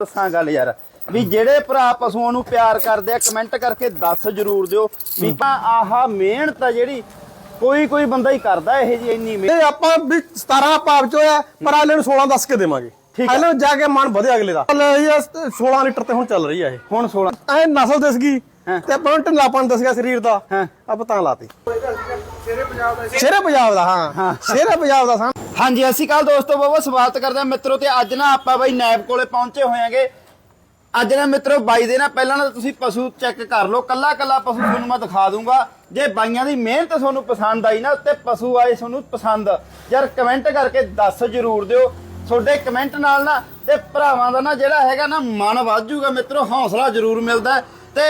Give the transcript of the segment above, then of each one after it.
ਦੱਸਾਂ ਗੱਲ ਯਾਰ ਵੀ ਜਿਹੜੇ ਭਰਾ ਪਸ਼ੂਆਂ ਨੂੰ ਪਿਆਰ ਕਰਦੇ ਆ ਕਮੈਂਟ ਕਰਕੇ ਦੱਸ ਜਰੂਰ ਦਿਓ ਵੀ ਪਾ ਆਹਾ ਮਿਹਨਤ ਆ ਜਿਹੜੀ ਕੋਈ ਕੋਈ ਬੰਦਾ ਹੀ ਕਰਦਾ ਇਹ ਜੀ ਇੰਨੀ ਮਿਹਨਤ। ਇਹ ਆਪਾਂ ਵੀ 17 ਭਾਵ ਚ ਹੋਇਆ ਪਰ ਅਗਲੇ ਨੂੰ 16 ਦੱਸ ਕੇ ਦੇਵਾਂਗੇ। ਠੀਕ ਹੈ। ਅਗਲੇ ਨੂੰ ਜਾ ਕੇ ਮਨ ਵਧੇ ਅਗਲੇ ਦਾ। ਚੱਲ ਇਹ 16 ਲੀਟਰ ਤੇ ਹੁਣ ਚੱਲ ਰਹੀ ਆ ਇਹ। ਹੁਣ 16 ਐ ਨਸਲ ਦਿਸ ਗਈ। ਤੇ ਆਪਾਂ ਨੂੰ ਢਿੱਲਾਪਣ ਦਿਸ ਗਿਆ ਸਰੀਰ ਦਾ। ਹਾਂ। ਆਪਾਂ ਤਾਂ ਲਾਤੀ। ਸ਼ੇਰੇ ਪੰਜਾਬ ਦਾ ਹਾਂ। ਸ਼ੇਰੇ ਪੰਜਾਬ ਦਾ ਸਾਂ। ਹਾਂਜੀ ਅਸੀਂ ਕੱਲ ਦੋਸਤੋ, ਬਹੁਤ ਸਵਾਗਤ ਕਰਦੇ ਹਾਂ ਮਿੱਤਰੋ ਤੇ ਅੱਜ ਨਾ ਆਪਾਂ ਬਾਈ ਨੈਬ ਕੋਲੇ ਪਹੁੰਚੇ ਹੋਏ ਹੋਇਆਂਗੇ ਅੱਜ ਨਾ ਮਿੱਤਰੋ, ਬਾਈ ਦੇ ਨਾ ਪਹਿਲਾਂ ਨਾ ਤੁਸੀਂ ਪਸ਼ੂ ਚੈੱਕ ਕਰ ਲਓ, ਕੱਲਾ ਕੱਲਾ ਪਸ਼ੂ ਤੁਹਾਨੂੰ ਮੈਂ ਦਿਖਾ ਦੂੰਗਾ। ਜੇ ਬਾਈਆਂ ਦੀ ਮਿਹਨਤ ਤੁਹਾਨੂੰ ਪਸੰਦ ਆਈ ਨਾ, ਤੇ ਪਸ਼ੂ ਆਏ ਤੁਹਾਨੂੰ ਪਸੰਦ। ਯਾਰ ਕਮੈਂਟ ਕਰਕੇ ਦੱਸ ਜਰੂਰ ਦਿਓ। ਤੁਹਾਡੇ ਕਮੈਂਟ ਨਾਲ ਨਾ ਤੇ ਭਰਾਵਾਂ ਦਾ ਨਾ ਜਿਹੜਾ ਹੈਗਾ ਨਾ ਮਨ ਵੱਧ ਜੂਗਾ ਮਿੱਤਰੋ, ਹੌਸਲਾ ਜਰੂਰ ਮਿਲਦਾ। ਹੈ। ਤੇ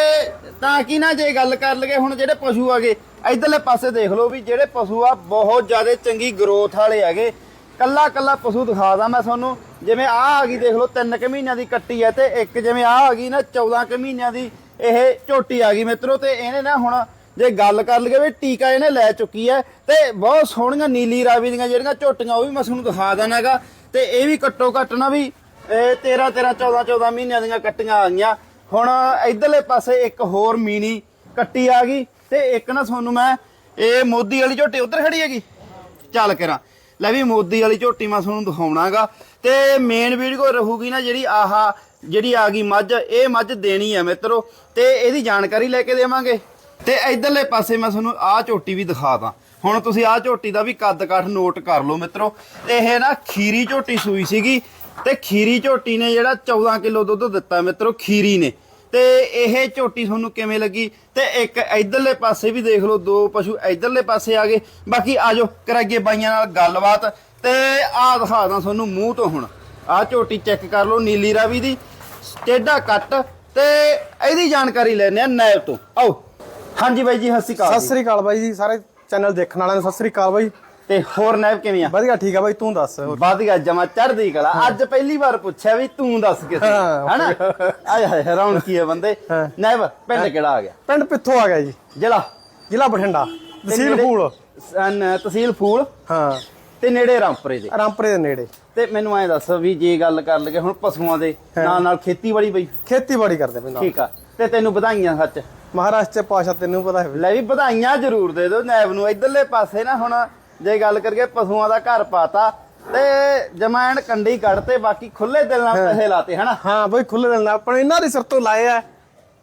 ਤਾਂ ਕਿ ਨਾ ਜੇ ਗੱਲ ਕਰ ਲਗੇ ਹੁਣ ਜਿਹੜੇ ਪਸ਼ੂ ਆਗੇ ਇਧਰਲੇ ਪਾਸੇ ਦੇਖ ਲਓ ਵੀ ਜਿਹੜੇ ਪਸ਼ੂ ਆ, ਬਹੁਤ ਜ਼ਿਆਦਾ ਚੰਗੀ ਗਰੋਥ ਵਾਲੇ ਹੈਗੇ। ਕੱਲਾ ਕੱਲਾ ਪਸ਼ੂ ਦਿਖਾਦਾ ਮੈਂ ਤੁਹਾਨੂੰ। ਜਿਵੇਂ ਆ ਆ ਗਈ, ਦੇਖ ਲਓ 3 ਕੁ ਮਹੀਨਿਆਂ ਦੀ ਕੱਟੀ ਹੈ ਤੇ ਇੱਕ ਜਿਵੇਂ ਆ ਆ ਗਈ ਨਾ 14 ਕੁ ਮਹੀਨਿਆਂ ਦੀ ਇਹ ਝੋਟੀ ਆ ਗਈ ਮਿੱਤਰੋ ਤੇ ਇਹਨੇ ਨਾ ਹੁਣ ਜੇ ਗੱਲ ਕਰ ਲਈਏ ਵੀ ਟੀਕਾ ਇਹਨੇ ਲੈ ਚੁੱਕੀ ਹੈ ਤੇ ਬਹੁਤ ਸੋਹਣੀਆਂ ਨੀਲੀ ਰਾਵੀ ਦੀਆਂ ਜਿਹੜੀਆਂ ਝੋਟੀਆਂ, ਉਹ ਵੀ ਮੈਂ ਤੁਹਾਨੂੰ ਦਿਖਾ ਦੇਣਾਗਾ ਤੇ ਇਹ ਵੀ ਘੱਟੋ ਘੱਟ ਨਾ ਵੀ, ਇਹ 13 13 14 14 ਮਹੀਨਿਆਂ ਦੀਆਂ ਕੱਟੀਆਂ ਆ ਗਈਆਂ। ਹੁਣ ਇਧਰਲੇ ਪਾਸੇ ਇੱਕ ਹੋਰ ਮੀਨੀ ਕੱਟੀ ਆ ਗਈ। ਤੇ ਇੱਕ ਨਾ ਤੁਹਾਨੂੰ ਮੈਂ, ਇਹ ਮੋਦੀ ਵਾਲੀ ਝੋਟੀ ਉੱਧਰ ਖੜੀ ਹੈਗੀ। ਚੱਲ ਕਰਾਂ। ਲੈ ਵੀ ਮੋਦੀ ਵਾਲੀ ਝੋਟੀ ਮੈਂ ਤੁਹਾਨੂੰ ਦਿਖਾਉਣਾਗਾ। ਤੇ ਮੇਨ ਵੀਡੀਓ ਰਹੂਗੀ ਨਾ ਜਿਹੜੀ ਆਹਾ, ਜਿਹੜੀ ਆ ਗਈ ਮੱਝ, ਇਹ ਮੱਝ ਦੇਣੀ ਆ ਮਿੱਤਰੋ। ਤੇ ਇਹਦੀ ਜਾਣਕਾਰੀ ਲੈ ਕੇ ਦੇਵਾਂਗੇ। ਤੇ ਇਧਰਲੇ ਪਾਸੇ ਮੈਂ ਤੁਹਾਨੂੰ ਆਹ ਝੋਟੀ ਵੀ ਦਿਖਾਦਾ ਹੁਣ ਤੁਸੀਂ ਆਹ ਝੋਟੀ ਦਾ ਵੀ ਕੱਦ ਕਾਠ ਨੋਟ ਕਰ ਲਓ ਮਿੱਤਰੋ। ਇਹ ਨਾ ਖੀਰੀ ਝੋਟੀ ਸੂਈ ਸੀਗੀ। ਤੇ ਖੀਰੀ ਝੋਟੀ ਨੇ ਜਿਹੜਾ 14 ਕਿਲੋ ਦੁੱਧ ਦਿੱਤਾ ਮਿੱਤਰੋ, ਖੀਰੀ ਨੇ। ਤੇ ਇਹ ਝੋਟੀ ਤੁਹਾਨੂੰ ਕਿਵੇਂ ਲੱਗੀ? ਤੇ ਇੱਕ ਇਧਰਲੇ ਪਾਸੇ ਵੀ ਦੇਖ ਲਓ, ਦੋ ਪਸ਼ੂ ਇਧਰਲੇ ਪਾਸੇ ਆ ਗਏ। ਬਾਕੀ ਆਜੋ ਕਰਾਈਏ ਬਾਈਆਂ ਨਾਲ ਗੱਲਬਾਤ। ਤੇ ਆਹ ਦਿਖਾਦਾ ਤੁਹਾਨੂੰ ਮੂੰਹ ਤੋਂ ਹੁਣ। ਆਹ ਝੋਟੀ ਚੈੱਕ ਕਰ ਲਓ, ਨੀਲੀ ਰਾਵੀ ਦੀ। ਟੇਡਾ ਕੱਟ। ਤੇ ਇਹਦੀ ਜਾਣਕਾਰੀ ਲੈਣੇ ਆ ਨੈਬ ਤੋਂ। ਆਓ। ਹਾਂਜੀ ਬਾਈ ਜੀ, ਸਤਿ ਸ਼੍ਰੀ ਅਕਾਲ ਸਤਿ ਸ੍ਰੀ ਅਕਾਲ ਬਾਈ ਜੀ, ਸਾਰੇ ਚੈਨਲ ਦੇਖਣ ਵਾਲਿਆਂ ਨੂੰ ਸਤਿ ਸ੍ਰੀ ਅਕਾਲ ਬਾਈ। ਤੇ ਹੋਰ ਨੈਬ ਕਿਵੇਂ ਆ? ਵਧੀਆ ਠੀਕ ਆ ਬਾਈ ਤੂੰ ਦੱਸ ਹੋਰ। ਵਧੀਆ ਜਮਾ ਚੜਦੀ ਕਲਾ। ਅੱਜ ਪਹਿਲੀ ਵਾਰ ਪੁੱਛਿਆ ਵੀ ਤੂੰ ਦੱਸ ਕਿਸੇ ਹਾਂ। ਹਨਾ? ਆਏ ਹਾਏ ਹੈਰਾਨ ਕੀ ਹੈ ਬੰਦੇ। ਹਾਂ। ਨੈਬ ਪਿੰਡ ਕਿਹੜਾ ਆ ਗਿਆ? ਪਿੰਡ ਪਿੱਥੋਂ ਆ ਗਿਆ ਜੀ। ਜ਼ਿਲ੍ਹਾ? ਜ਼ਿਲ੍ਹਾ ਬਠਿੰਡਾ। ਤਹਿਸੀਲ ਨੇੜੇ- ਫੂਲ। ਤਹਿਸੀਲ ਫੂਲ? ਹਾਂ। ਤੇ ਨੇੜੇ ਰਾਮਪੁਰੇ ਦੇ। ਰਾਮਪੁਰੇ ਦੇ ਨੇੜੇ। ਤੇ ਮੈਨੂੰ ਐਂ ਦੱਸ ਵੀ ਜੇ ਗੱਲ ਕਰ ਲਗੇ ਹੁਣ ਪਸ਼ੂਆਂ ਦੇ ਨਾਲ ਨਾਲ ਖੇਤੀਬਾੜੀ ਬਈ। ਖੇਤੀਬਾੜੀ ਕਰਦੇ ਪੈਂਦਾ ਠੀਕ ਆ। ਤੇ ਤੈਨੂੰ ਵਧਾਈਆਂ ਸੱਚ। ਮਹਾਰਾਸ਼ਟਰ ਪਾਸ਼ਾ ਤੈਨੂੰ ਪਤਾ ਹੈ ਲੈ ਵੀ ਵਧਾਈਆਂ ਜ਼ਰੂਰ ਦੇ ਦਿਓ ਨੈਬ ਨੂੰ। ਇਧਰਲੇ ਪਾਸੇ ਨਾ ਹੁਣ ਜੇ ਗੱਲ ਕਰੀਏ ਪਸ਼ੂਆਂ ਦਾ ਘਰ ਪਾਤਾ ਤੇ ਜਮਾਇਣ ਕੰਡੀ ਕੱਢਤੇ ਬਾਕੀ ਖੁੱਲੇ ਦਿਲ ਨਾਲ ਪੈਸੇ ਲਾਤੇ ਹਨਾ? ਹਾਂ ਬਈ ਖੁੱਲੇ ਦਿਲ ਨਾਲ ਆਪਾਂ ਨੇ ਇਹਨਾਂ ਦੀ ਸਿਰ ਤੋਂ ਲਾਏ ਆ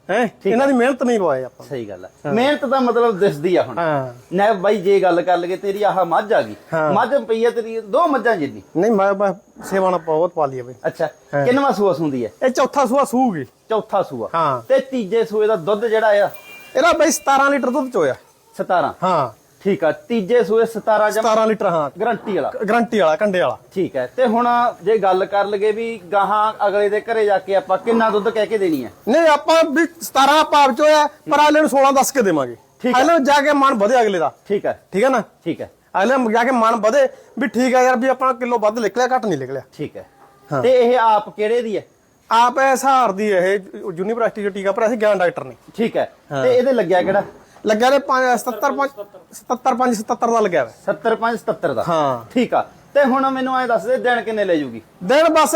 ਹੈ? ਇਹਨਾਂ ਦੀ ਮਿਹਨਤ ਨਹੀਂ ਪਵਾਏ ਆਪਾਂ। ਸਹੀ ਗੱਲ ਹੈ। ਮਿਹਨਤ ਦਾ ਮਤਲਬ ਦਿਸਦੀ ਆ ਹੁਣ। ਹਾਂ। ਨੈਬ ਬਾਈ ਜੇ ਗੱਲ ਕਰ ਲਗੇ ਤੇਰੀ ਆਹ ਮੱਝ ਆ ਗਈ। ਮੱਝ ਪਈ ਆ ਤੇਰੀ ਦੋ ਮੱਝਾਂ ਜਿੰਨੀ। ਨਹੀਂ ਮੈਂ ਮੈਂ ਸੇਵਾ ਨਾਲ ਬਹੁਤ ਪਾ ਲਈ ਆ ਬਈ। ਅੱਛਾ ਕਿੰਨਵਾ ਸੂਆ ਸੁੰਦੀ ਹੈ ਇਹ ਚੌਥਾ ਸੂਆ ਸੂਗੀ ਚੌਥਾ ਸੂਆ। ਹਾਂ। ਤੇ ਤੀਜੇ ਸੂਏ ਦਾ ਦੁੱਧ ਜਿਹੜਾ ਆ? ਇਹਦਾ ਬਈ 17 ਲੀਟਰ ਦੁੱਧ ਚੋਇਆ 17 ਹਾਂ। ਠੀਕ ਆ ਤੀਜੇ ਸੂਏ 17 ਜਮ 17 ਲੀਟਰ ਹਾਂ। ਗਰੰਟੀ ਵਾਲਾ। ਗਰੰਟੀ ਵਾਲਾ ਕੰਡੇ ਵਾਲਾ। ਠੀਕ ਹੈ ਤੇ ਹੁਣ ਜੇ ਗੱਲ ਕਰ ਲਗੇ ਵੀ ਗਾਹਾਂ ਅਗਲੇ ਦੇ ਘਰੇ ਜਾ ਕੇ ਆਪਾਂ ਕਿੰਨਾ ਦੁੱਧ ਕਹਿ ਕੇ ਦੇਣੀ ਹੈ? ਨਹੀਂ ਆਪਾਂ ਵੀ 17 ਭਾਵ ਚ ਹੋਇਆ ਪਰ ਅਗਲੇ ਨੂੰ 16 ਦੱਸ ਕੇ ਦੇਵਾਂਗੇ। ਠੀਕ ਹੈ। ਅਗਲੇ ਜਾ ਕੇ ਮਨ ਵਧੇ ਅਗਲੇ ਦਾ। ਠੀਕ ਹੈ। ਠੀਕ ਹੈ ਨਾ? ਠੀਕ ਹੈ। ਅਗਲੇ ਜਾ ਕੇ ਮਨ ਵਧੇ ਵੀ ਠੀਕ ਹੈ ਯਾਰ ਵੀ ਆਪਣਾ ਕਿਲੋ ਵੱਧ ਨਿਕਲਿਆ ਘੱਟ ਨਹੀਂ ਨਿਕਲਿਆ। ਠੀਕ ਹੈ। ਹਾਂ। ਤੇ ਇਹ ਆਪ ਕਿਹੜੇ ਦੀ ਹੈ? ਆਪ ਐ ਸਹਾਰ ਦੀ ਇਹ ਯੂਨੀਵਰਸਿਟੀ ਚ ਟੀਕਾ ਪਰ ਅਸੀਂ ਗਿਆਨ ਡਾਕਟਰ ਨੇ। ਠੀਕ ਹੈ। ਤੇ ਇਹਦੇ ਲੱਗਿਆ ਕਿਹੜਾ? ਲੱਗਿਆ ਨੇ 77 77 77 ਦਾ ਲੱਗਿਆ ਵਾ। 75 77 ਦਾ। ਹਾਂ। ਠੀਕ ਆ। ਤੇ ਹੁਣ ਮੈਨੂੰ ਐ ਦੱਸ ਦੇ ਦਿਨ ਕਿੰਨੇ ਲੈ ਜੂਗੀ? ਦਿਨ ਬਸ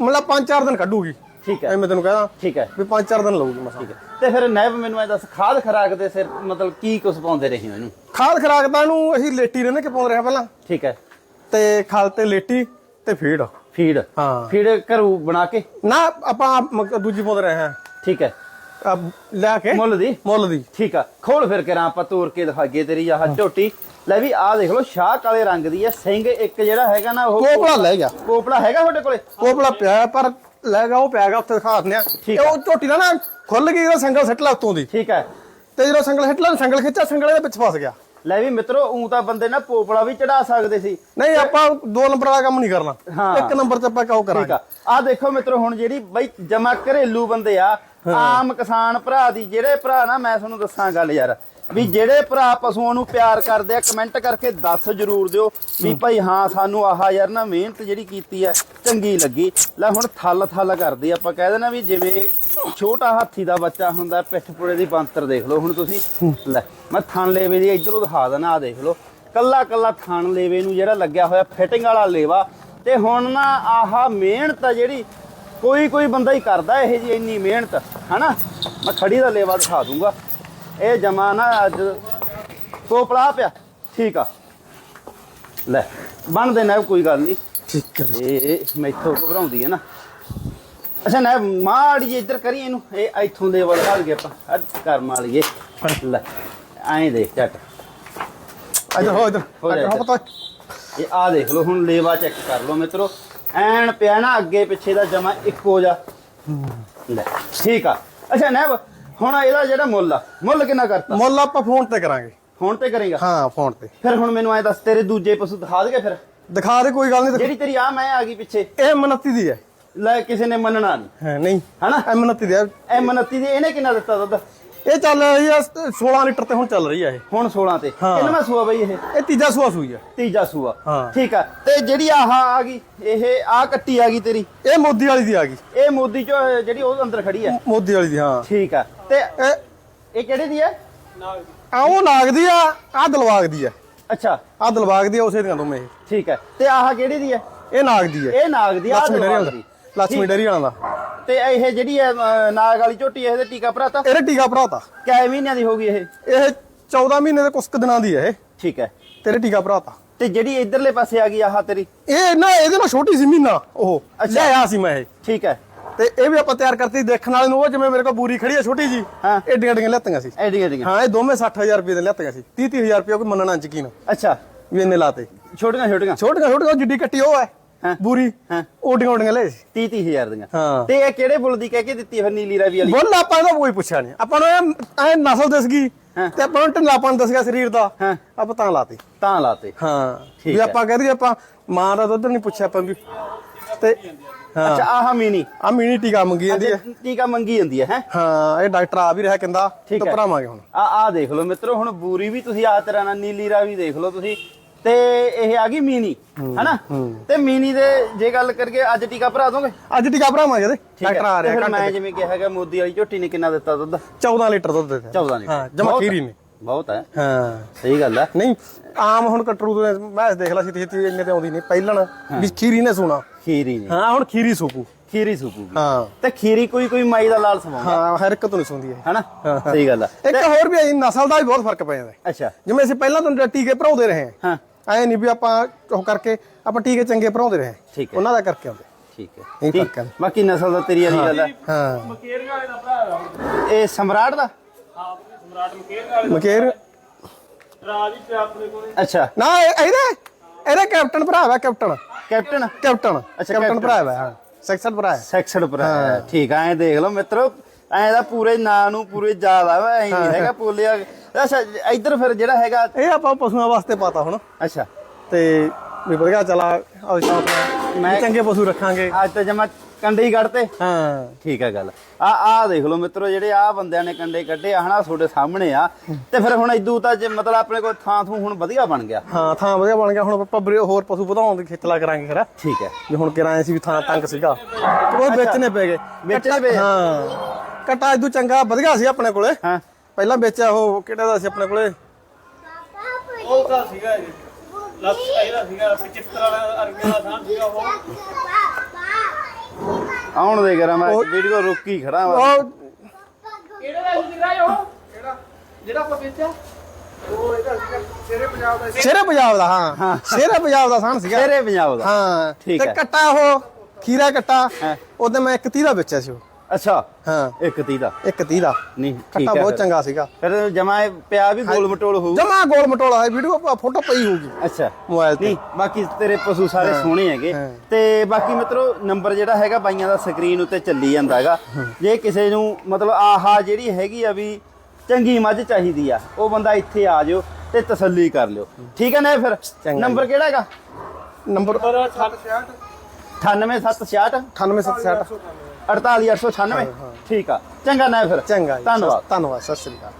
ਮਤਲਬ 5-4 ਦਿਨ ਕੱਢੂਗੀ। ਠੀਕ ਹੈ। ਐ ਮੈਂ ਤੈਨੂੰ ਕਹਦਾ ਠੀਕ ਹੈ। ਵੀ 5-4 ਦਿਨ ਲਊਗੀ ਮਸਾਂ। ਠੀਕ ਹੈ। ਤੇ ਫਿਰ ਨੈਬ ਮੈਨੂੰ ਐ ਦੱਸ ਖਾਦ ਖਰਾਕ ਦੇ ਸਿਰ ਮਤਲਬ ਕੀ ਕੁਝ ਪਾਉਂਦੇ ਰਹੇ ਇਹਨੂੰ? ਖਾਦ ਖਰਾਕ ਤਾਂ ਇਹਨੂੰ ਅਸੀਂ ਲੇਟੀ ਰਹਿੰਦੇ ਕਿ ਪਾਉਂਦੇ ਰਿਹਾ ਪਹਿਲਾਂ। ਠੀਕ ਹੈ। ਤੇ ਖਲ ਤੇ ਲੇਟੀ ਤੇ ਫੀਡ। ਫੀਡ। ਹਾਂ। ਫੀਡ ਘਰੂ ਬਣਾ ਕੇ? ਨਾ ਆਪਾਂ ਦੂਜੀ ਪਾਉਂਦੇ ਰਹੇ ਹਾਂ। ਠੀਕ ਹੈ। ਲੈ ਕੇ? ਮੁੱਲ ਦੀ ਮੁੱਲ ਦੀ ਠੀਕ ਆ। ਖੋਲ ਫਿਰ ਕੇ ਰਾਂ ਆਪਾਂ ਤੋੜ ਕੇ ਦਿਖਾਈਏ ਤੇਰੀ ਆਹ ਝੋਟੀ। ਲੈ ਵੀ ਆਹ ਦੇਖ ਲਓ ਸ਼ਾਹ ਕਾਲੇ ਰੰਗ ਦੀ ਹੈ ਸਿੰਘ ਇੱਕ ਜਿਹੜਾ ਹੈਗਾ ਨਾ ਉਹ ਕੋਪਲਾ ਲੈ ਗਿਆ ਕੋਪਲਾ ਹੈਗਾ ਤੁਹਾਡੇ ਕੋਲੇ? ਕੋਪਲਾ ਪਿਆ ਪਰ ਲੈ ਗਿਆ ਉਹ ਪਿਆ ਗਿਆ ਉੱਥੇ ਦਿਖਾ ਦਿੰਦੇ ਆ। ਠੀਕ ਇਹ ਉਹ ਝੋਟੀ ਦਾ ਨਾ ਖੁੱਲ ਗਈ ਉਹ ਸੰਗਲ ਸੱਟ ਲਾ ਉੱਤੋਂ ਦੀ। ਠੀਕ ਹੈ ਤੇ ਜਦੋਂ ਸੰਗਲ ਸੱਟ ਲਾ ਸੰਗਲ ਖਿੱਚਿਆ ਸੰਗਲ ਦੇ ਵਿੱਚ ਫਸ ਗਿਆ। ਲੈ ਵੀ ਮਿੱਤਰੋ ਉਂ ਤਾਂ ਬੰਦੇ ਨਾ ਪੋਪਲਾ ਵੀ ਚੜਾ ਸਕਦੇ ਸੀ। ਨਹੀਂ ਆਪਾਂ ਦੋ ਨੰਬਰ ਵਾਲਾ ਕੰਮ ਨਹੀਂ ਕਰਨਾ। ਹਾਂ। ਇੱਕ ਨੰਬਰ ਤੇ ਆਪਾਂ ਕਾਉ ਠੀਕ ਕਰਾਂਗੇ? ਆ ਆ ਦੇਖੋ ਮਿੱਤਰੋ ਹੁਣ ਜਿਹੜੀ ਬਈ ਜਮਾ ਘਰੇਲੂ ਬੰਦੇ ਆ ਆਮ ਕਿਸਾਨ ਭਰਾ ਦੀ ਜਿਹੜੇ ਭਰਾ ਨਾ ਮੈਂ ਤੁਹਾਨੂੰ ਦੱਸਾਂ ਗੱਲ ਯਾਰ। ਵੀ ਜਿਹੜੇ ਭਰਾ ਪਸ਼ੂਆਂ ਨੂੰ ਪਿਆਰ ਕਰਦੇ ਆ ਕਮੈਂਟ ਕਰਕੇ ਦੱਸ ਜਰੂਰ ਦਿਓ ਵੀ ਭਾਈ ਹਾਂ ਸਾਨੂੰ ਆਹ ਯਾਰ ਨਾ ਮਿਹਨਤ ਜਿਹੜੀ ਕੀਤੀ ਆ ਚੰਗੀ ਲੱਗੀ। ਲੈ ਹੁਣ ਥਲ ਥਲ ਕਰਦੀ ਆਪਾਂ ਕਹਿ ਦੇਣਾ ਵੀ ਜਿਵੇਂ ਛੋਟਾ ਹਾਥੀ ਦਾ ਬੱਚਾ ਹੁੰਦਾ ਪਿੱਠ ਪੁੜੇ ਦੀ ਬੰਤਰ ਦੇਖ ਲਓ ਹੁਣ ਤੁਸੀਂ। ਲੈ ਮੈਂ ਥਣ ਲੇਵੇ ਦੀ ਇਧਰੋਂ ਦਿਖਾ ਦੇਣਾ ਆ ਦੇਖ ਲਓ। ਕੱਲਾ ਕੱਲਾ ਥਣ ਲੇਵੇ ਨੂੰ ਜਿਹੜਾ ਲੱਗਿਆ ਹੋਇਆ ਫਿਟਿੰਗ ਵਾਲਾ ਲੇਵਾ। ਤੇ ਹੁਣ ਨਾ ਆਹ ਮਿਹਨਤ ਆ ਜਿਹੜੀ ਕੋਈ ਕੋਈ ਬੰਦਾ ਹੀ ਕਰਦਾ ਇਹ ਜੀ ਇੰਨੀ ਮਿਹਨਤ ਹਨਾ? ਮੈਂ ਖੜੀ ਦਾ ਲੇਵਾ ਦਿਖਾ ਦੂੰਗਾ। ਇਹ ਜਮਾ ਨਾ ਅੱਜ ਕੋਪਲਾ ਪਿਆ। ਠੀਕ ਆ। ਲੈ ਬਣ ਦੇਣਾ ਕੋਈ ਗੱਲ ਨਹੀਂ। ਠੀਕ ਹੈ ਇਹ ਮੈਥੋਂ ਘਬਰਾਉਂਦੀ ਹੈ ਨਾ। ਅੱਛਾ ਨਾ ਮਾੜੀ ਇੱਧਰ ਕਰੀ ਇਹਨੂੰ। ਇਹ ਇੱਥੋਂ ਦੇ ਵੱਲ ਹਾਲ ਗਏ ਆਪਾਂ। ਅੱਧ ਕਰ ਮਾਲੀਏ ਲੈ ਐਂ ਦੇਖ ਝੱਟ ਇਧਰ ਹੋ ਇਧਰ। ਹੋ ਪਤਾ। ਇਹ ਆ ਦੇਖ ਲਓ ਹੁਣ ਲੇਵਾ ਚੈੱਕ ਕਰ ਲਓ ਮਿੱਤਰੋ। ਐਨ ਪਿਆ ਨਾ ਅੱਗੇ ਪਿੱਛੇ ਦਾ ਜਮਾ ਇੱਕੋ ਜਾ ਲੈ ਠੀਕ ਆ। ਅੱਛਾ ਨੈਬ ਹੁਣ ਇਹਦਾ ਜਿਹੜਾ ਮੁੱਲ ਆ ਮੁੱਲ ਕਿੰਨਾ ਕਰਤਾ? ਮੁੱਲ ਆਪਾਂ ਫੋਨ ਤੇ ਕਰਾਂਗੇ। ਹੁਣ ਤੇ ਕਰੇਗਾ? ਹਾਂ ਫੋਨ ਤੇ। ਫਿਰ ਹੁਣ ਮੈਨੂੰ ਐ ਦੱਸ ਤੇਰੇ ਦੂਜੇ ਪਸ਼ੂ ਦਿਖਾ ਦੇਗੇ ਫਿਰ। ਦਿਖਾ ਦੇ ਕੋਈ ਗੱਲ ਨਹੀਂ ਜਿਹੜੀ ਤੇਰੀ ਆ ਮੈਂ ਆ ਗਈ ਪਿੱਛੇ। ਇਹ ਮਨਤੀ ਦੀ ਹੈ। ਲੈ ਕਿਸੇ ਨੇ ਮੰਨਣਾ ਨਹੀਂ। ਹੈ ਨਹੀਂ। ਹਨਾ? ਇਹ ਮਨਤੀ ਦੀ ਐ ਮਨੱਤੀ ਦੀ ਇਹਨੇ ਕਿੰਨਾ ਦਿੱਤਾ ਦੁੱਧ? ਇਹ ਚੱਲ ਰਹੀ ਹੈ 16 ਲੀਟਰ ਤੇ ਹੁਣ ਚੱਲ ਰਹੀ ਹੈ ਇਹ। ਹੁਣ 16 ਤੇ। ਕਿੰਨਾ ਸੂਆ ਬਈ ਇਹ? ਇਹ ਤੀਜਾ ਸੂਆ ਸੂਈ ਹੈ ਤੀਜਾ ਸੂਆ। ਹਾਂ। ਠੀਕ ਆ। ਤੇ ਜਿਹੜੀ ਆਹ ਆ ਗਈ ਇਹ ਆ ਕੱਟੀ ਆ ਗਈ ਤੇਰੀ? ਇਹ ਮੋਦੀ ਵਾਲੀ ਦੀ ਆ ਗਈ। ਇਹ ਮੋਦੀ ਚੋਂ ਜਿਹੜੀ ਉਹ ਅੰਦਰ ਖੜੀ ਆ? ਮੋਦੀ ਵਾਲੀ ਦੀ ਹਾਂ। ਠੀਕ ਆ। ਤੇ ਇਹ ਕਿਹੜੀ ਦੀ ਹੈ? ਆ ਉਹ ਨਾਗ ਦੀ ਆ ਆ ਦਲਵਾਗ ਦੀ ਆ। ਅੱਛਾ। ਆ ਦਲਵਾਗ ਦੀ ਆ ਉਸੇ ਦੀਆਂ ਦੋਵੇਂ ਠੀਕ ਹੈ। ਤੇ ਆਹ ਕਿਹੜੀ ਦੀ ਹੈ? ਇਹ ਨਾਗ ਦੀ ਆ ਇਹ ਨਾਗ ਦੀ ਆ ਲక్ష్ਮੀ ਡੇਰੀ ਵਾਲਾ। ਲక్ష్ਮੀ ਡੇਰੀ ਵਾਲਾ। ਦਾ ਤੇ ਇਹ ਜਿਹੜੀ ਹੈ ਨਾਗ ਵਾਲੀ ਝੋਟੀ ਇਹਦੇ ਟੀਕਾ ਭਰਾਤਾ? ਇਹਦਾ ਟੀਕਾ ਭਰਾਤਾ। ਕੈ ਮਹੀਨਿਆਂ ਦੀ ਹੋ ਗਈ ਇਹ? ਇਹ 14 ਮਹੀਨੇ ਦੇ ਕੁਸਕ ਦਿਨਾਂ ਦੀ ਆ ਇਹ। ਠੀਕ ਹੈ। ਤੇਰੇ ਟੀਕਾ ਭਰਾਤਾ। ਤੇ ਜਿਹੜੀ ਇਧਰਲੇ ਪਾਸੇ ਆ ਗਈ ਆਹ ਤੇਰੀ? ਇਹ ਨਾ ਇਹਦੇ ਨਾਲ ਛੋਟੀ ਸੀ ਮਹੀਨਾ ਉਹ। ਅੱਛਾ। ਲਿਆਇਆ ਸੀ ਮੈਂ ਇਹ। ਠੀਕ ਹੈ। ਤੇ ਇਹ ਵੀ ਆਪਾਂ ਤਿਆਰ ਕਰਤੀ ਦੇਖਣ ਵਾਲੇ ਨੂੰ ਉਹ ਜਿਵੇਂ ਮੇਰੇ ਕੋਲ ਬੂਰੀ ਖੜੀ ਆ ਛੋਟੀ ਜੀ ਹਾਂ। ਏਡੀਆਂ ਏਡੀਆਂ ਲੈਤੀਆਂ ਸੀ। ਐਡੀ ਐਡੀਆਂ। ਹਾਂ ਇਹ ਦੋਵੇਂ 60000 ਰੁਪਏ ਦੇ ਲੈਤੀਆਂ ਸੀ। 30 30000 ਰੁਪਏ ਕੋਈ ਮੰਨਣਾ ਯਕੀਨ। ਅੱਛਾ। ਵੀ ਇਹਨੇ ਲਾਤੇ। ਛੋਟੀਆਂ ਛੋਟੀਆਂ। ਛੋਟੀਆਂ ਛੋਟੀਆਂ ਜਿੱਡੀ ਕੱਟੀ ਉਹ ਹਾਂ। ਹੈ। ਬੂਰੀ। ਹਾਂ। ਓਡੀਆਂ ਓਡੀਆਂ ਲੈ ਸੀ। 30 30000 ਦੀਆਂ। ਹਾਂ। ਤੇ ਇਹ ਕਿਹੜੇ ਬੁੱਲ ਦੀ ਕਹਿ ਕੇ ਦਿੱਤੀ ਹੈ ਫਿਰ ਨੀਲੀ ਰਾਵੀ ਵਾਲੀ? ਬੋਲ ਆਪਾਂ ਇਹਦਾ ਕੋਈ ਪੁੱਛਿਆ ਨਹੀਂ ਆਪਾਂ ਨੂੰ ਇਹ ਇਹ ਨਸਲ ਦੱਸ ਗਈ ਹਾਂ। ਤੇ ਆਪਾਂ ਨੂੰ ਢਿੱਲਾਪਣ ਦੱਸ ਗਿਆ ਸਰੀਰ ਦਾ। ਹਾਂ। ਆਪਾਂ ਤਾਂ ਲਾਤੀ। ਤਾਂ ਲਾਤੇ। ਹਾਂ। ਵੀ ਹੈ। ਆਪਾਂ ਕਹਦੇ ਆਪਾਂ ਮਾਂ ਦਾ ਦੁੱਧ ਨਹੀਂ ਪੁੱਛਿਆ ਆਪਾਂ ਵੀ। ਤੇ ਹਾਂ ਅੱਛਾ ਆਹ ਮੀਨੀ। ਆ ਮੀਨੀ ਟੀਕਾ ਮੰਗੀ ਜਾਂਦੀ ਹੈ। ਟੀਕਾ ਮੰਗੀ ਜਾਂਦੀ ਹੈ ਹੈ? ਹਾਂ ਇਹ ਡਾਕਟਰ ਆ ਵੀ ਰਿਹਾ ਕਹਿੰਦਾ ਤੇ। ਭਰਾਵਾਂਗੇ ਹੁਣ। ਆ ਆ ਦੇਖ ਲਓ ਮਿੱਤਰੋ ਹੁਣ ਬੂਰੀ ਵੀ ਤੁਸੀਂ ਆ ਤਰ੍ਹਾਂ ਨਾਲ ਨੀਲੀ ਰਾਵੀ ਦੇਖ ਲਓ ਤੁਸੀਂ। ਤੇ ਇਹ ਆ ਗਈ ਮੀਨੀ ਹਨਾ? ਤੇ ਮੀਨੀ ਦੇ ਜੇ ਗੱਲ ਕਰੀਏ ਅੱਜ ਟੀਕਾ ਭਰਾ ਦੋਗੇ? ਅੱਜ ਟੀਕਾ ਭਰਾਵਾਂਗੇ ਤੇ। ਡਾਕਟਰ ਆ ਰਿਹਾ ਮੈਂ ਜਿਵੇਂ ਕਿਹਾ ਹੈਗਾ ਮੋਦੀ ਵਾਲੀ ਝੋਟੀ ਨੇ ਕਿੰਨਾ ਦਿੱਤਾ ਦੁੱਧ? 14 ਲੀਟਰ ਦੁੱਧ ਦੇ 14 ਲੀਟਰ। ਹਾਂ ਜਮਾ ਖੀਰੀ। ਨੇ। ਬਹੁਤ ਹੈ। ਹਾਂ। ਸਹੀ ਗੱਲ ਹੈ। ਨਹੀਂ ਆਮ ਹੁਣ ਕਟਰੂ ਤੋਂ ਮੈਂ ਦੇਖ ਲਾ ਸੀ ਤੇ ਇੰਨੇ ਤੇ ਆਉਂਦੀ ਨਹੀਂ। ਪਹਿਲਣ ਵੀ ਖੀਰੀ ਨੇ ਸੁਣਾ। ਖੀਰੀ ਨੇ ਹਾਂ ਹੁਣ ਖੀਰੀ ਸੂਪੂ। ਖੀਰੀ ਸੂਪੂਗੀ ਹਾਂ। ਤੇ ਖੀਰੀ ਕੋਈ ਕੋਈ ਮਾਈ ਦਾ ਲਾਲ ਸਮਾਉਂਦਾ। ਹਾਂ ਹਰ ਇੱਕ ਤੋਂ ਨਹੀਂ ਸੁਣਦੀ ਹੈ ਹਨਾ? ਹਾਂ, ਹਾਂ। ਸਹੀ ਗੱਲ ਹੈ ਇੱਕ ਹੋਰ ਵੀ ਹੈ, ਨਸਲ ਦਾ ਵੀ ਬਹੁਤ ਫ਼ਰਕ ਪੈ ਜਾਂਦਾ ਹੈ। ਅੱਛਾ। ਜਿਵੇਂ ਅਸੀਂ ਪਹਿਲਾਂ ਤੋਂ ਟੀਕੇ ਭਰਾਉਂਦੇ ਰਹੇ ਹਾਂ। ਐ ਨਹੀਂ ਵੀ ਆਪਾਂ ਉਹ ਕਰਕੇ ਆਪਾਂ ਟੀਕੇ ਚੰਗੇ ਭਰਾਉਂਦੇ ਰਹੇ ਠੀਕ ਹੈ। ਉਹਨਾਂ ਦਾ ਕਰਕੇ ਆਉਂਦੇ ਠੀਕ ਹੈ। ਇਹ ਠੀਕ। ਫ਼ਰਕ ਹੈ। ਬਾਕੀ ਨਸਲ ਦਾ ਤੇਰੀ ਵਾਲੀ ਗੱਲ ਹੈ ਹਾਂ। ਇਹ ਸਮਰਾਟ ਦਾ? ਮਕੇਰ ਅੱਛਾ। ਨਾ ਇਹ- ਇਹਦੇ? ਇਹਦੇ ਕੈਪਟਨ ਭਰਾ ਵਾ ਕੈਪਟਨ। ਕੈਪਟਨ? ਕੈਪਟਨ। ਅੱਛਾ, ਕੈਪਟਨ। ਭਰਾ ਵਾ ਹਾਂ। ਸੈਕਸ਼ਨ ਭਰਾ ਹੈ ਸੈਕਸ਼ਨ ਪਰ ਹੈ। ਠੀਕ ਆ ਐ ਦੇਖ ਲਓ ਮਿੱਤਰੋ ਐ ਦਾ ਪੂਰੇ ਨਾਂ ਨੂੰ ਪੂਰੇ ਯਾਦ ਆ ਐ ਨਹੀਂ ਹੈਗਾ ਪੋਲਿਆ ਅੱਛਾ ਇੱਧਰ ਫਿਰ ਜਿਹੜਾ ਹੈਗਾ ਇਹ ਆਪਾਂ ਪਸ਼ੂਆਂ ਵਾਸਤੇ ਪਾਤਾ ਹੁਣ। ਅੱਛਾ। ਤੇ ਵੀ ਵਧੀਆ ਚਲਾ ਆ ਸ਼ੌਂਕ ਮੈਂ- ਮੈਂ ਚੰਗੇ ਪਸ਼ੂ ਰੱਖਾਂਗੇ। ਅੱਜ ਤਾਂ ਜਮਾ ਕੰਡੇ ਹੀ ਕੱਢਤੇ ਹਾਂ। ਠੀਕ ਆ ਗੱਲ। ਆ ਆ ਦੇਖ ਲਓ ਮਿੱਤਰੋ ਜਿਹੜੇ ਆ ਬੰਦਿਆਂ ਨੇ ਕੰਡੇ ਕੱਢੇ ਆ ਹਨਾ ਤੁਹਾਡੇ ਸਾਹਮਣੇ ਆ। ਤੇ ਫਿਰ ਹੁਣ ਇਦੂ ਤਾਂ ਜੇ ਮਤਲਬ ਆਪਣੇ ਕੋਲ ਥਾਂ ਥੂ ਹੁਣ ਵਧੀਆ ਬਣ ਗਿਆ। ਹਾਂ ਥਾਂ ਵਧੀਆ ਬਣ ਗਿਆ। ਹੁਣ ਆਪਾਂ ਬਰੇ- ਹੋਰ ਪਸ਼ੂ ਵਧਾਉਣ ਦੀ ਖੇਚਲਾ ਕਰਾਂਗੇ ਖਰਾ। ਠੀਕ ਹੈ। ਜੇ ਹੁਣ ਕਿਰਾਏ ਸੀ ਵੀ ਥਾਂ ਤੰਗ ਸੀਗਾ। ਤੇ ਉਹ ਵੇਚਣੇ ਪੈ ਗਏ। ਵੇਚਣੇ ਪਏ? ਹਾਂ। ਕਟਾ ਇਦੂ ਚੰਗਾ ਵਧੀਆ ਸੀ ਆਪਣੇ ਕੋਲੇ। ਹਾਂ। ਪਹਿਲਾਂ ਵੇਚਿਆ ਉਹ ਕਿਹੜਾ ਦਾ ਸੀ ਆਪਣੇ ਕੋਲੇ? ਉਹ ਤਾਂ ਸੀਗਾ ਜੀ ਲੱਤ ਇਹਦਾ ਸੀਗਾ 75 ਵਾਲਾ ਅਰਗੇ ਦਾ ਸਾਹ ਸੀਗਾ ਉਹ। ਆਉਣ ਦੇ ਕਰਾਂ ਮੈਂ ਵੀਡੀਓ ਰੋਕੀ ਖੜਾ ਵਾ। ਉਹ ਕਿਹੜਾ ਦਾ ਉਹ? ਕਿਹੜਾ? ਜਿਹੜਾ ਆਪਾਂ ਵੇਚਿਆ? ਸ਼ੇਰੇ ਪੰਜਾਬ ਦਾ ਹਾਂ। ਸ਼ੇਰੇ ਪੰਜਾਬ ਦਾ ਸਾਨ ਸੀਗਾ। ਤੇਰੇ ਪੰਜਾਬ ਦਾ। ਹਾਂ। ਠੀਕ ਤੇ ਹੈ। ਕੱਟਾ ਉਹ ਖੀਰਾ ਕੱਟਾ ਹਾਂ। ਉਹਦੇ ਮੈਂ ਇੱਕ 30 ਦਾ ਵੇਚਿਆ ਸੀ ਉਹ। ਅੱਛਾ ਹਾਂ। ਇੱਕ ਤੀ ਦਾ। ਇੱਕ 30 ਦਾ। ਨਹੀਂ ਠੀਕ ਹੈ ਬਹੁਤ। ਚੰਗਾ ਸੀਗਾ। ਫਿਰ ਜਮਾ ਇਹ ਪਿਆ ਵੀ ਗੋਲ ਮਟੋਲ ਹੋਊ। ਜਮਾ ਗੋਲ ਮਟੋਲਾ ਹੈ ਵੀਡੀਓ ਫੋਟੋ ਪਈ ਹੋਊਗੀ। ਅੱਛਾ। ਮੋਬਾਈਲ ਤੇ। ਨਹੀਂ ਬਾਕੀ ਤੇਰੇ ਪਸ਼ੂ ਸਾਰੇ ਸੋਹਣੇ ਹੈਗੇ। ਤੇ ਬਾਕੀ ਮਿੱਤਰੋ ਨੰਬਰ ਜਿਹੜਾ ਹੈਗਾ ਬਾਈਆਂ ਦਾ ਸਕਰੀਨ ਉੱਤੇ ਚੱਲੀ ਜਾਂਦਾ ਹੈਗਾ। ਜੇ ਕਿਸੇ ਨੂੰ ਮਤਲਬ ਆਹਾ ਜਿਹੜੀ ਹੈਗੀ ਆ ਵੀ ਚੰਗੀ ਮੱਝ ਚਾਹੀਦੀ ਆ ਉਹ ਬੰਦਾ ਇੱਥੇ ਆ ਜਾਓ ਤੇ ਤਸੱਲੀ ਕਰ ਲਿਓ। ਠੀਕ ਹੈ ਨਾ ਫਿਰ? ਨੰਬਰ ਕਿਹੜਾ ਹੈਗਾ? ਨੰਬਰ 98766 98760 48896 ਠੀਕ ਆ। ਚੰਗਾ ਨਾ ਫਿਰ ਚੰਗਾ ਜੀ ਧੰਨਵਾਦ। ਧੰਨਵਾਦ ਸਤਿ ਸ੍ਰੀ ਅਕਾਲ।